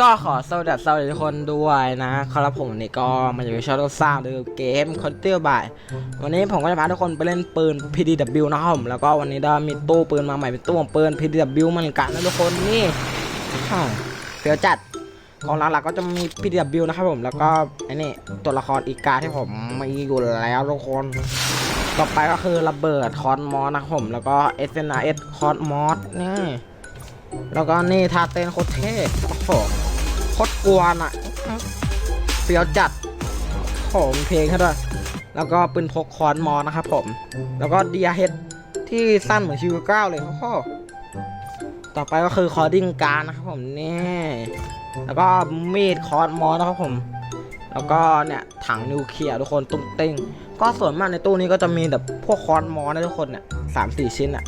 ก็ขอสวัสดีสวัสดีทุกคนด้วยนะครับผมนนี้ก็มาอยู่ในชาร์ลซ่าดูเกมคอนเทลบาย วันนี้ผมก็จะพาทุกคนไปเล่นปืน PDW นะครับผมแล้วก็วันนี้ได้มีตู้ปืนมาใหม่เป็นตู้ของปืน PDW เหมือนกันนะทุกคนนี่อ้าวเฟียวจัดของหลักๆก็จะมี PDW นะครับผมแล้วก็ไอ้นี่ตัวละครอีกาที่ผมมีอยู่แล้วทุกคน ต่อไปก็คือระเบิดคอนมอสนะครับผมแล้วก็ SNS คอนมอสนี่แล้วก็นี่ทาเต้นโคตรเท่โอ้โห กวนอะเฟี้ยวจัดโอ้โหมีเพลงให้ด้วยแล้วก็ปืนพกคอนมอนะครับผม แล้วก็ดียเฮดที่สั้นเหมือนชิวเก้าเลยโอ้โหต่อไปก็คือคอร์ดิ้งการนะครับผมนี่แล้วก็มีดคอนมอนะครับผม แล้วก็เนี่ยถังนิวเคลียร์ทุกคนตุ้งเต้งก็ส่วนมากในตู้นี้ก็จะมีแบบพวกคอนมอนะทุกคนเนี่ยสามสี่ชิ้นอะ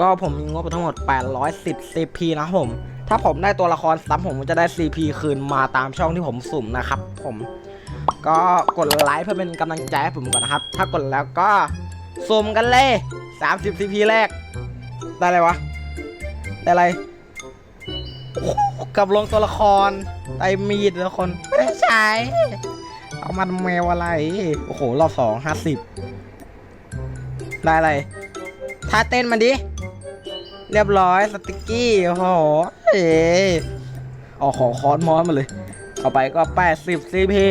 ก็ผมมีงบไปทั้งหมด810 CP นะครับผม ถ้าผมได้ตัวละครซ้ำผมจะได้ CP คืนมาตามช่องที่ผมสุ่มนะครับ ผมก็กดไลค์เพื่อเป็นกำลังใจให้ผมก่อนนะครับ ถ้ากดแล้วก็สุ่มกันเลย 30 CP แรก ได้อะไรวะ ได้อะไรกับลงตัวละครได้มีดทุกคนไม่ได้ใช้เอามันแมวอะไร โอ้โห รอบสองห้าสิบได้อะไรท่าเต้นมาดิ เรียบร้อยสติกกี้โอ้โหเอ๋ออกของคอนมอสมาเลย เอาไปก็แปดสิบซีพี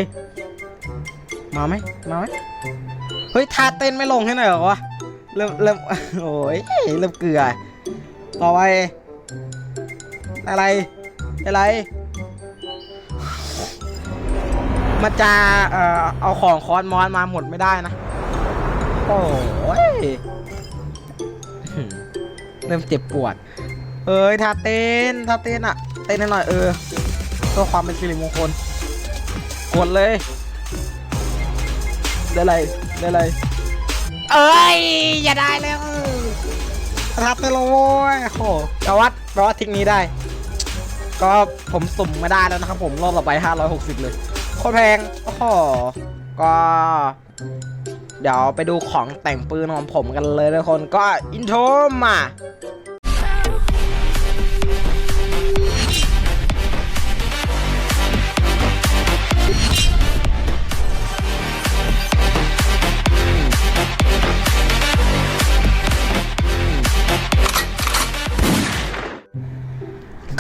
มาไหมมาไหมเฮ้ยท่าเต้นไม่ลงให้หน่อยเหรอวะเริ่มเริ่มโอ้ยเริ่มเกลือต่อไปอะไรอะไร มันจะเอ่อเอาของคอนมอสมาหมดไม่ได้นะ โอ้ย เริ่มเจ็บปวด เอ้ยท่าเต้นท่าเต้นอะเต้นให้หน่อยเออเพื่อความเป็นสิริมงคล กดเลย ได้เลยได้เลยเอ้ย อย่าได้เลยเออทับไปเลยโว้ยโอ้โหแปลว่าแปลว่าทิกนี้ได้ ก็ผมสุ่มไม่ได้แล้วนะครับผมรอบต่อไป 560 เลย โคตรแพง โอ้โห ก็ เดี๋ยวไปดูของแต่งปืนของผมกันเลยทุกคนก็อินโทรมา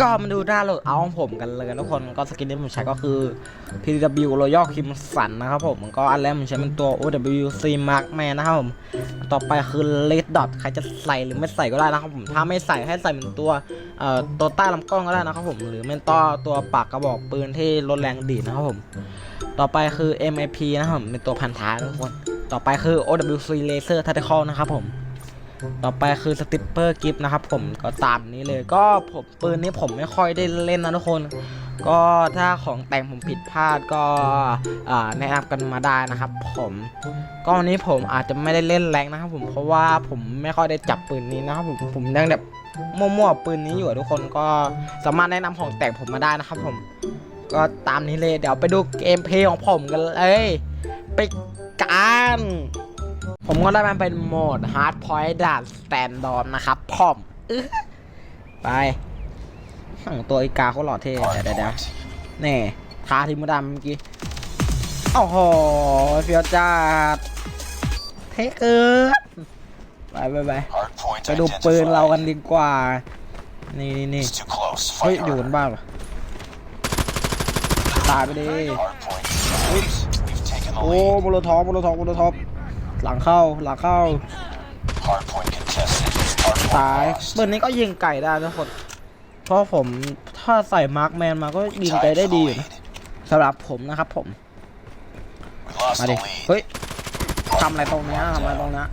ก็มาดูหน้าโหลดเอาของผมกันเลยทุกคนก็สกินที่ผมใช้ก็คือ PW Royal Crimson นะครับผมก็อันแรกผมใช้เป็นตัว OWC Markman นะครับผม ต่อไปคือ Red Dot ใครจะใส่หรือไม่ใส่ก็ได้นะครับผมถ้าไม่ใส่ให้ใส่เป็นตัวเอ่อตัวใต้ลำกล้องก็ได้นะครับผมหรือเป็นตัวตัวปากกระบอกปืนที่ลดแรงดีดนะครับผม ต่อไปคือ MAP นะครับผมเป็นตัวพันท้ายทุกคน ต่อไปคือ OWC Laser Tactical นะครับผม ต่อไปคือสติปเปอร์กิฟนะครับผมก็ตามนี้เลยก็ผมปืนนี้ผมไม่ค่อยได้เล่นนะทุกคน ก็ถ้าของแต่งผมผิดพลาดก็แนะนำกันมาได้นะครับ ผมก็วันนี้ผมอาจจะไม่ได้เล่นแรงนะครับผมเพราะว่าผมไม่ค่อยได้จับปืนนี้นะครับผมผมยังแบบมั่วๆปืนนี้อยู่ทุกคนก็สามารถแนะนำของแต่งผมมาได้นะครับ ผมก็ตามนี้เลยเดี๋ยวไปดูเกมเพลย์ของผมกันเลยไปกัน ผมก็ได้มันเป็นโหมด Hard Point ด่าน Stand-on นะครับผมอื้อไปสั่งตัวอีกาเขาหล่อเท่เดี๋ยวเดี๋ยวเดี๋ยวนี่ทาทีมดำเมื่อกี้โอ้โหเฟียวจัดเท่เกินไปไปไปไปดูปืนเรากันดีกว่า นี่นี่นี่เฮ้ยอยู่บนบ้านปะตายไปดิโอ้โมโลทอปโมโลทอปโมโลทอป หลังเข้าหลังเข้าตายปืนนี้ก็ยิงไก่ได้นะกคนเพราะผมถ้าใส่มาร์คแมนมาก็ยิงไก่ได้ดีสำหรับผมนะครับผมมาดิเฮ้ยทำอะไรตรงนี้ทำอะไรตรงนี้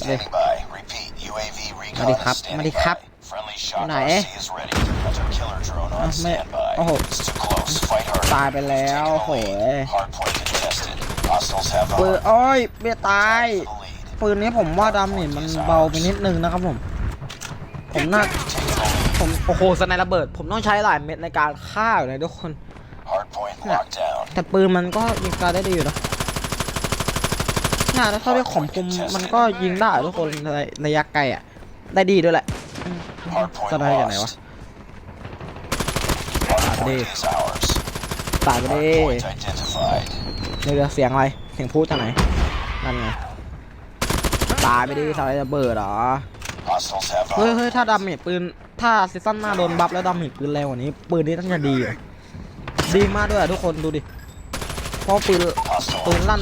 มาดิมาดิครับมาดิครับไหนไม่โอ้โหตายไปแล้วโหย ปืน hard โอ้ยเบียตาย ปืนนี้ผมว่าดาเมจมันเบาไปนิดนึงนะครับผม ผมน่าผมโอ้โหสไนระเบิด ผมต้องใช้หลายเม็ดในการฆ่าอยู่นะทุกคน แต่ปืนมันก็ยิงไกลได้ดีอยู่นะน่าถ้าเท่าที่ข่มคุมมันก็ยิงได้ทุกคนในระยะไกลอะ ได้ดีด้วยแหละอืม Hardpoint สไนจากไหนวะตาย đi. is ours. ตายไปดิ Hardpoint identified. เดี๋ยวเสียงอะไร เสียงพูดจากไหน นั่นไง ตายไปดิสไลด์ระเบิดเหรอ เฮ้ยเฮ้ยถ้าดาเมจปืน ถ้าซีซั่นหน้าโดนบัฟแล้วดาเมจปืนแรงกว่านี้ ปืนนี้ต้องจะดีอะดีมากด้วยทุกคนดูดิ เพราะปืนปืนลั่น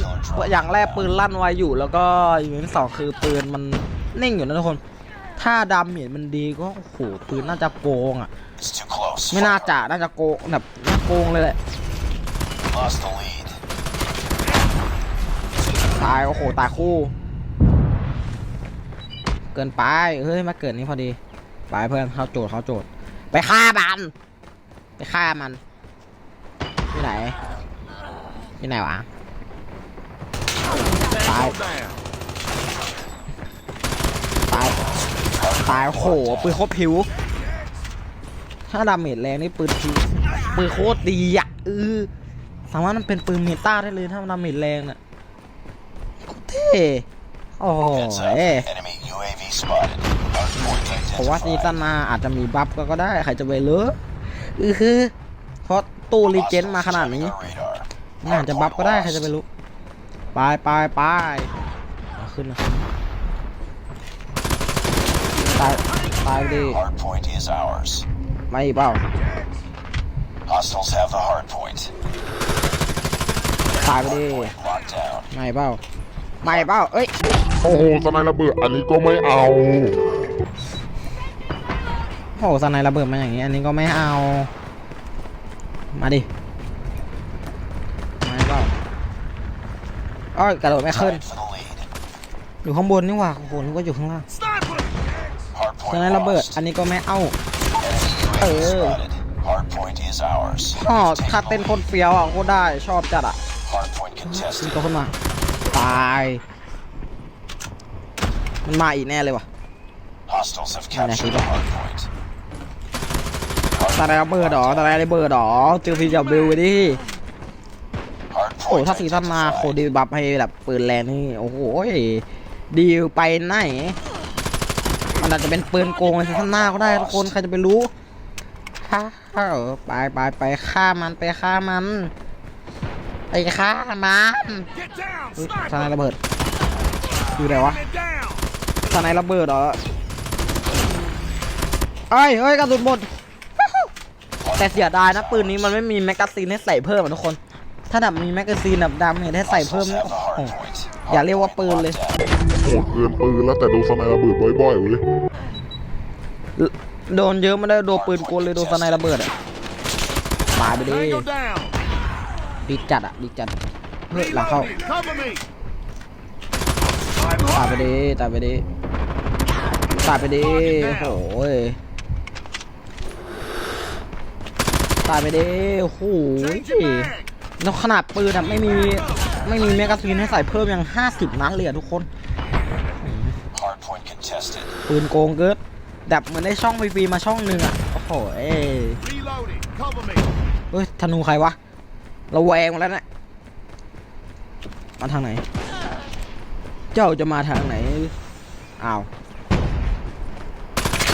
อย่างแรกปืนลั่นไวอยู่ แล้วก็อย่างที่สองคือปืนมันนิ่งอยู่นะทุกคน ถ้าดาเมจมันดีก็โอ้โหปืนน่าจะโกงอะ ไม่น่าจะน่าจะโกงแบบน่าโกงเลยแหละ ตาย โอ้โห ตายคู่ เกินไป เฮ้ย มาเกิดนี้พอดี ไปเพื่อนเขาโจทย์เขาโจทย์ไปฆ่ามัน ไปฆ่ามัน ที่ไหน ที่ไหนวะ ตาย ตาย ตาย โอ้โห ปืนโคตรผิว ถ้าดาเมจแรงนี่ปืนผิว ปืนโคตรดีอะเออสามารถมันเป็นปืนเมตาได้เลยถ้ามันดาเมจแรงน่ะ โอ้โห Heads up. Enemy UAV spotted. Hardpoint ผมว่าซี identified. ซั่นหน้าอาจจะมีบัฟก็ก็ได้ ใครจะไปเลือกอือคือเพราะตู้รีเจนมาขนาดนี้ Hostiles jamming our radar. น่าจะบัฟก็ได้ ใคร Hardpoint จะไป lost. รู้ไปไปไปเอาขึ้นนะตายตายไปดิ Hardpoint is ours. ไม่เปล่า Hostiles have the hardpoint. ตายไปดิ Hardpoint locked down. ไม่เปล่า ไม่เปล่าเอ้ย โอ้โหสไนระเบิดอันนี้ก็ไม่เอาโอ้โหสไนระเบิดมาอย่างนี้ อันนี้ก็ไม่เอา มาดิ ไม่เปล่าอ้อยกระโดดไม่ขึ้น Tied for the lead. อยู่ข้างบนนี่หว่าโอ้โหนึกว่าอยู่ข้างล่าง Hardpoint ฉะนั้นระเบิด lost. อันนี้ก็ไม่เอา Enemy UAV Ừ. spotted. Hardpoint is ours. อ๋อ Take ถ้า the เต้น lead. คนเฟี้ยวอะโคตรได้ ชอบจัดอะ Hardpoint ขึ้น contested. ตัวขึ้นมา ตาย มันมาอีกแน่เลยว่ะ Hostiles have Này này, captured thì the đó. hardpoint. ตาอะไรระเบิดหรอตาอะไรระเบิดหรอเจอซีจับบิวไปดิโอ้ Hardpoint ถ้าซีซั่นมาโค identified. ดีบัฟให้แบบปืนแรงนี่ โอ้โหดีลไปไหน มันอาจจะเป็นปืนโกงในซีซั่นหน้าก็ได้ทุกคน ใครจะไปรู้ฮ่าเออไปไปไปฆ่ามันไปฆ่ามัน ไปฆ่ามัน Get down! อุ๊ย Sniper! สไนระเบิดอยู่ไหนวะ Man down! สไนระเบิดเหรอเอ้ยเอ้ยกระสุนหมดแต่เสียดายนะปืนนี้มันไม่มีแมกกาซีนให้ใส่เพิ่มอะทุกคน ถ้าแบบมีแมกกาซีนแบบดำเนี่ยให้ใส่เพิ่ม Hostiles นี่ have the โอ้โห hardpoint. อย่าเรียกว่าปืนเลย Locked down. โหดเกินปืนแล้วแต่ดูสไนระเบิดบ่อยๆเว้ยโดนเยอะไม่ได้โดนปืนกลเลยโดนสไนระเบิดอะตายไปดิ Tango down! ดีจัดอะดีจัดเฮ้ยหลังเข้า Reloading! Cover me! ตายไปดิตายไปดิตายไปดิโอ้โหยตายไปดิโอ้โห Change your mag! แล้วขนาดปืนอะไม่มีไม่มีแมกกาซีนให้ใส่เพิ่มยังห้าสิบนัดเลยอะทุกคน Hardpoint contested. ปืนโกงเกิดแบบเหมือนได้ช่องฟรีๆมาช่องหนึ่งอะโอ้โหเอ้ย Reloading! Cover me! เฮ้ยธนูใครวะ เราแวงหมดแล้วนี่ยมาทางไหน เจ้าจะมาทางไหน อ้าว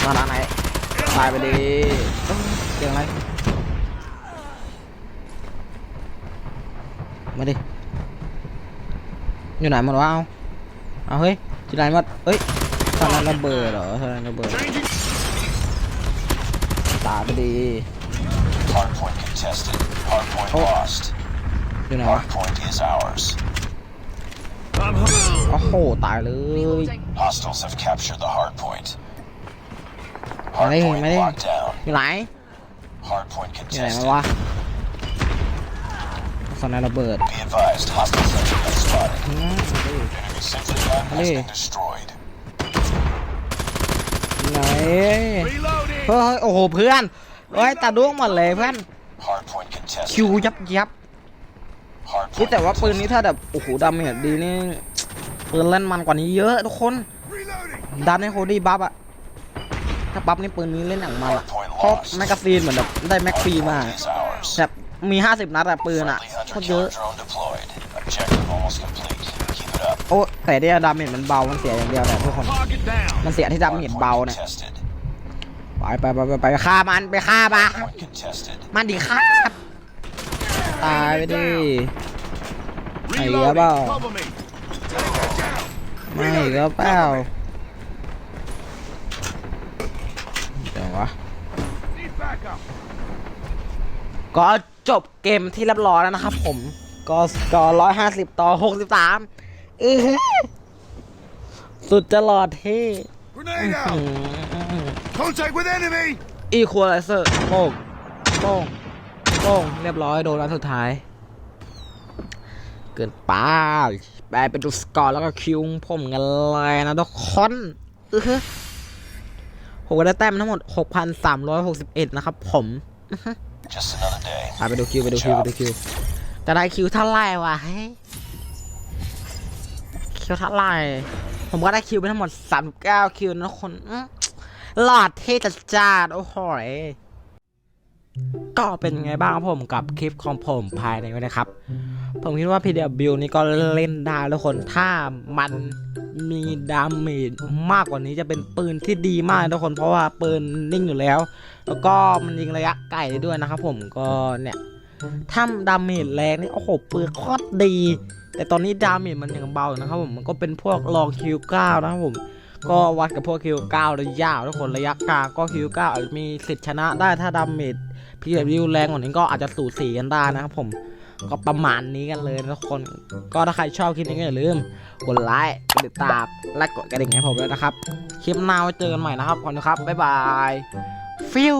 มาทางไหน ตายไปดิเสียงอะไร มาดิ อยู่ไหนหมดวะเอาเอาเฮ้ยที่ไหนหมดเฮ้ยทางนั้นระเบิดเหรอทางนั้นระเบิด ตายไปดิ Hardpoint contested. Hardpoint Oh. lost. อยู่ไหนวะ Hardpoint is ours. I'm home! โอ้โหตายเลย Hostiles have captured the hardpoint. Mày đi, Hardpoint mày đi. locked down. อยู่ไหน Hardpoint อยู่ไหน contested. มาวะสไนระเบิด Be advised, hostiles have been spotted. อืม Enemy sentry gun has Đi. been destroyed. ไหน Reloading! เฮ้ยโอ้โหเพื่อน เฮ้ยตาด้วงหมดเลยเพื่อนคิวยับยับนี่แต่ว่าปืนนี้ถ้าแบบโอ้โหดาเมจดีนี่ปืนเล่นมันกว่านี้เยอะทุกคนดันให้โคดี้บัฟอะถ้าบัฟนี่ปืนนี้เล่นอย่างมันอะเพราะแมกกาซีนเหมือนแบบได้แม็กฟรีมาแบบมี 50 นัดอะปืนอะโคตรเยอะโอ้แต่เนี่ยดาเมจมันเบามันเสียอย่างเดียวแหละทุกคน มันเสียที่ดาเมจเบาเนี่ย ไปไปไปไปไปฆ่ามันไปฆ่ามัน Point contested. มันดีครับตายไปดิ Hey, Reloading. about- Cover me. ไม่ก็เปล่าเดี๋ยววะก็จบเกมที่เรียบร้อยแล้วนะครับผมก็กอร์ร้อยห้าสิบต่อหกสิบสามสุดจะหลอดเท่ Contact with enemy. อีควอไลเซอร์โป้งโป้งโป้งเรียบร้อยโดนนัดสุดท้าย เกินไปไปไปดูสกอร์แล้วก็คิวผมกันเลยนะทุกคนเออผมก็ได้แต้มทั้งหมด 6,361 นะครับผม Just another day. อะไปดูคิวไปดูคิวไปดูคิวจะได้คิวเท่าไหร่วะเฮ้ยคิวเท่าไหร่ผมก็ได้คิวไปทั้งหมด 39 คิวนะทุกคนอื้อ หลอดเท่จัดจ้าดโอ้โหก็เป็นไงบ้างผมกับคลิปของผมภายในวันนะครับ ผมคิดว่า PW นี่ก็เล่นได้ทุกคนถ้ามันมีดาเมจมากกว่านี้จะเป็นปืนที่ดีมากทุกคนเพราะว่าปืนนิ่งอยู่แล้ว แล้วก็มันยิงระยะไกลได้ด้วยนะครับผมก็เนี่ยถ้าดาเมจแรงนี่โอ้โหปืนโคตรดี แต่ตอนนี้ดาเมจมันยังเบาอยู่นะครับผมมันก็เป็นพวกลองคิวเก้านะครับผม ก็วัดกับพวกคิวเก้าระยะทุกคนระยะกลางก็คิวเก้าอาจมีสิทธิ์ชนะได้ถ้าดาเมจ PW แรงกว่านี้ก็อาจจะสูสีกันได้นะครับผมก็ประมาณนี้กันเลยทุกคน ก็ถ้าใครชอบคลิปนี้ก็อย่าลืมกดไลค์กดติดตามและกดกระดิ่งให้ผมด้วยนะครับ คลิปหน้าไว้เจอกันใหม่นะครับขอบคุณครับบ๊ายบายฟิว